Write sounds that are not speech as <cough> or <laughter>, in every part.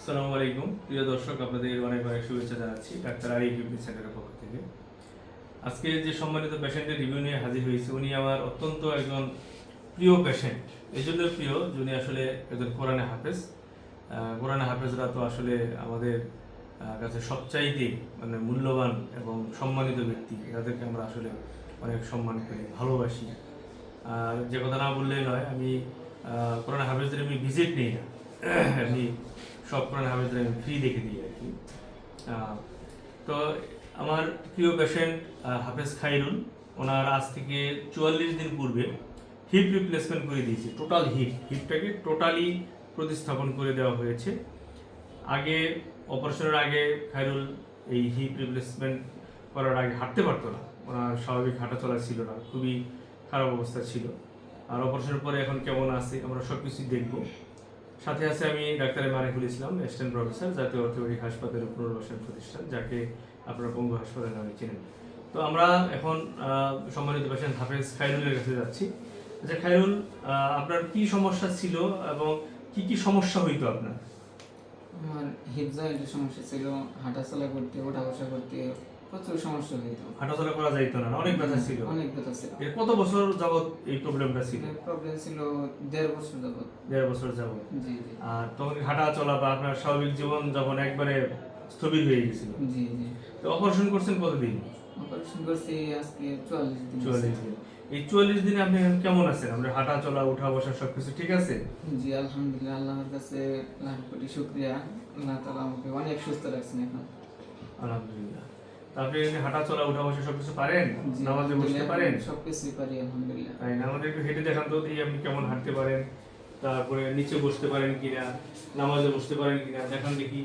আসসালামু আলাইকুম। প্রিয় দর্শক, আপনাদের অনেক অনেক শুভেচ্ছা জানাচ্ছি ডাক্তার আলী ফিটনেস সেন্টারের পক্ষ থেকে। আজকে যে সম্মানিত পেশেন্টের রিভিউ নিয়ে হাজির হয়েছে, উনি আমার অত্যন্ত একজন প্রিয় পেশেন্ট। এই জন্য প্রিয় যে উনি আসলে একজন কোরআনে হাফেজ। কোরআনে হাফেজরা তো আসলে আমাদের কাছে সবচাইতে মানে মূল্যবান এবং সম্মানিত ব্যক্তি। যাদেরকে আমরা আসলে অনেক সম্মান করি, ভালোবাসি। আর যে কথা না বললেই নয়, আমি কোরআন হাফেজদের আমি ভিজিট নিই না। <clears throat> আমি সব কোরআন হাফেজদের আমি ফ্রি দেখে দিই আর কি। তো আমার প্রিয় পেশেন্ট হাফেজ খাইরুল, ওনার আজ থেকে চুয়াল্লিশ দিন পূর্বে হিপ রিপ্লেসমেন্ট করে দিয়েছে টোটাল হিপ হিপটাকে টোটালি প্রতিস্থাপন করে দেওয়া হয়েছে। আগে অপারেশনের আগে খাইরুল এই হিপ রিপ্লেসমেন্ট করার আগে হাঁটতে পারতো না। ওনার স্বাভাবিক হাঁটা চলা ছিল না, খুবই খারাপ অবস্থা ছিল। আর অপারেশনের পরে এখন কেমন আছে, আমরা সব কিছুই দেখব। সাথে আছে আমি doctor Mariful Islam assistant professor জাতীয় অর্থনৈতিক হাসপাতালের পুনর্বাসন প্রতিষ্ঠান, যাকে আপনারা পঙ্গু হাসপাতাল নামে চেনেন। তো আমরা এখন সম্মানিত পেশেন্ট হাফেজ খাইরুলের কাছে যাচ্ছি। আচ্ছা খাইরুল আপনার কি সমস্যা ছিল এবং কি কি সমস্যা হইতো আপনার? আমার হিপ সমস্যা ছিল হাঁটা হাঁটাচলা করতে ওঠা বসা করতে প্রচুর সমস্যা হইতো। হাঁটাচলা করা যাইতো না অনেক ব্যথা ছিল। অনেক ব্যথা ছিল। এর কত বছর যাবত এই প্রবলেমটা ছিল? প্রবলেম ছিল দেড় বছর যাবত দেড় বছর যাবত জি জি। আর তখন হাঁটা চলা বা আপনার স্বাভাবিক জীবন যখন একবারে স্থবির হয়ে গেছিল? জি জি। তো অপারেশন করছেন কতদিন? অপারেশন করছি আজকে চুয়াল্লিশ দিন। চুয়াল্লিশ দিন। এই চুয়াল্লিশ দিনে আপনি কেমন আছেন? আমরা হাঁটা চলা উঠা বসা সবকিছু ঠিক আছে? জি আলহামদুলিল্লাহ আল্লাহর কাছে লাখ কোটি শুক্রিয়া। আল্লাহ তালা আমাকে অনেক সুস্থ রাখছেন এখন। আলহামদুলিল্লাহ। আপনি হাঁটা চলা উঠা বসা সবকিছু পারেন? নামাজে বসতে পারেন? সবকিছুই পারি আলহামদুলিল্লাহ। তাই না? আমাদের একটু হেঁটে দেখান তো এই আপনি কেমন হাঁটতে পারেন? তারপরে নিচে বসতে পারেন কিনা নামাজে বসতে পারেন কিনা দেখান দেখি।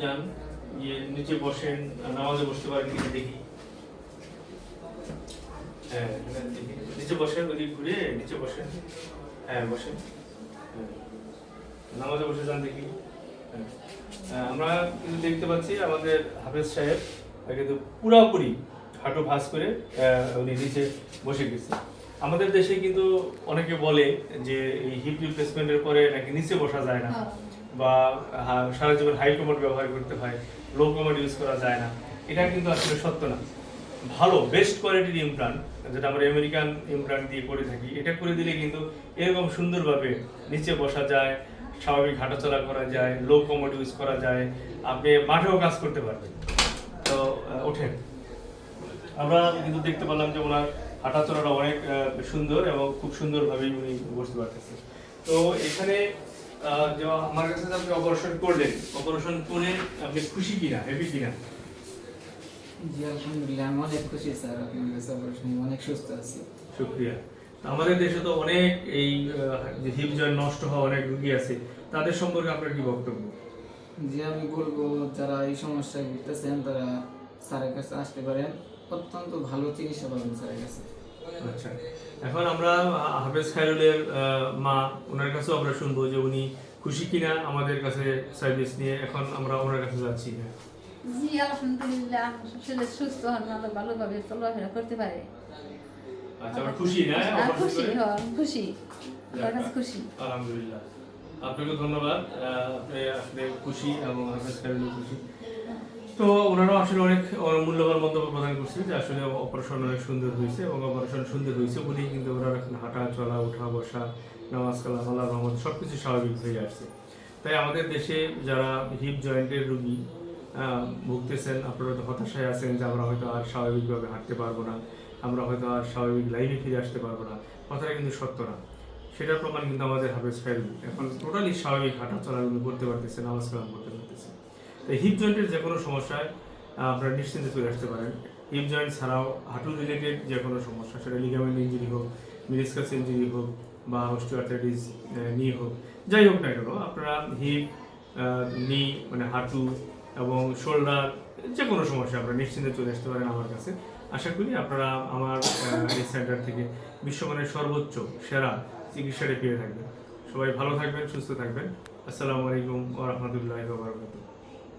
যান ইয়ে নিচে বসেন আর নামাজে বসতে পারেন কিনা দেখি। হ্যাঁ নিচে বসেন ওদিক ঘুরে নিচে বসেন। হ্যাঁ বসেন। হ্যাঁ। নামাজে বসে যান দেখি। হ্যাঁ। আমরা কিন্তু দেখতে পাচ্ছি আমাদের হাফেজ সাহেব কিন্তু পুরাপুরি হাঁটু ভাঁজ করে উনি নিচে বসে গেছে। আমাদের দেশে কিন্তু অনেকে বলে যে এই হিপ রিপ্লেসমেন্টের পরে নাকি নিচে বসা যায় না বা সারা জীবন হাই কমোড ব্যবহার করতে হয় লো কমোড ইউজ করা যায় না। এটা কিন্তু আসলে সত্য না। ভালো বেস্ট কোয়ালিটির ইমপ্লান্ট যেটা আমরা আমেরিকান ইমপ্লান্ট দিয়ে করে থাকি, এটা করে দিলে কিন্তু এরকম সুন্দরভাবে নিচে বসা যায়, স্বাভাবিক হাঁটাচলা করা যায় লো কমোড ইউজ করা যায়, আপনি মাঠেও কাজ করতে পারবেন। তো ওঠেন। আমরা কিন্তু দেখতে পারলাম যে ওনার হাঁটাচলাটা অনেক সুন্দর এবং খুব সুন্দরভাবেই উনি বসতে পারতেছে। তো এখানে আমার কাছে আপনি অপারেশন করলেন অপারেশন করে আপনি খুশি কিনা হ্যাপি কিনা? জি আলহামদুলিল্লাহ আমি অনেক খুশি স্যার আপনার কাছে অনেক সুস্থ আছি। শুক্রিয়া। আমাদের দেশে তো অনেক এই হিপ জয়েন্ট নষ্ট হওয়া অনেক রুগী আছে তাদের সম্পর্কে আপনার কি বক্তব্য? যে আমি বলব যারা এই সমস্যায় ভুগতেছেন তারা স্যারের কাছে আসতে পারেন। অত্যন্ত ভালো চিকিৎসা পাবেন স্যারের কাছে। আচ্ছা। এখন আমরা হাফেজ খায়রুলের মা ওনার কাছেও আমরা শুনব যে উনি খুশি কিনা আমাদের কাছে সার্ভিস নিয়ে। এখন আমরা ওনার কাছে যাচ্ছি। জি আলহামদুলিল্লাহ সুস্থ হন ভালো ভালোভাবে চলাফেরা করতে পারে। আচ্ছা আমরা খুশি না? খুশি হন খুশি। খুশি। আলহামদুলিল্লাহ। আপনাকে ধন্যবাদ। আপনি আসলে খুশি এবং খায়রুলও খুশি? তো ওনারা আসলে অনেক মূল্যবান মন্তব্য প্রদান করছে যে আসলে অপারেশন অনেক সুন্দর হয়েছে এবং অপারেশন সুন্দর হয়েছে বলেই কিন্তু ওনারা এখন হাঁটা চলা ওঠা বসা নামাজ কালাম আল্লাহ রহমত সব কিছু স্বাভাবিক হয়ে আসছে। তাই আমাদের দেশে যারা হিপ জয়েন্টের রুগী ভুগতেছেন। আপনারা হয়তো হতাশায় আছেন যে আমরা হয়তো আর স্বাভাবিকভাবে হাঁটতে পারব না। আমরা হয়তো আর স্বাভাবিক লাইনে ফিরে আসতে পারব না। কথাটা কিন্তু সত্য না। সেটার প্রমাণ কিন্তু আমাদের হাফেজ খাইরুল এখন টোটালি স্বাভাবিক হাঁটা চলাগুলো করতে পারতেছে নামাজ কালাম করতে পারতেছে তো হিপ জয়েন্টের যে কোনো সমস্যায় আপনারা নিশ্চিন্তে চলে আসতে পারেন। হিপ জয়েন্ট ছাড়াও হাঁটু রিলেটেড যে কোনো সমস্যা, সেটা লিগামেন্ট ইঞ্জুরি হোক মিনিসকাস ইঞ্জুরি হোক, বা অস্টিওআর্থাইটিস নি হোক, যাই হোক না কেন, আপনারা হিপ নি মানে হাঁটু এবং শোল্ডার যে কোনো সমস্যা আপনারা নিশ্চিন্তে চলে আসতে পারেন আমার কাছে। আশা করি আপনারা আমার এই সেন্টার থেকে বিশ্বমানের সর্বোচ্চ সেরা চিকিৎসাটা পেয়ে থাকবেন। সবাই ভালো থাকবেন, সুস্থ থাকবেন। আসসালামু আলাইকুম রাহমাতুল্লাহি বারাকাতুহু।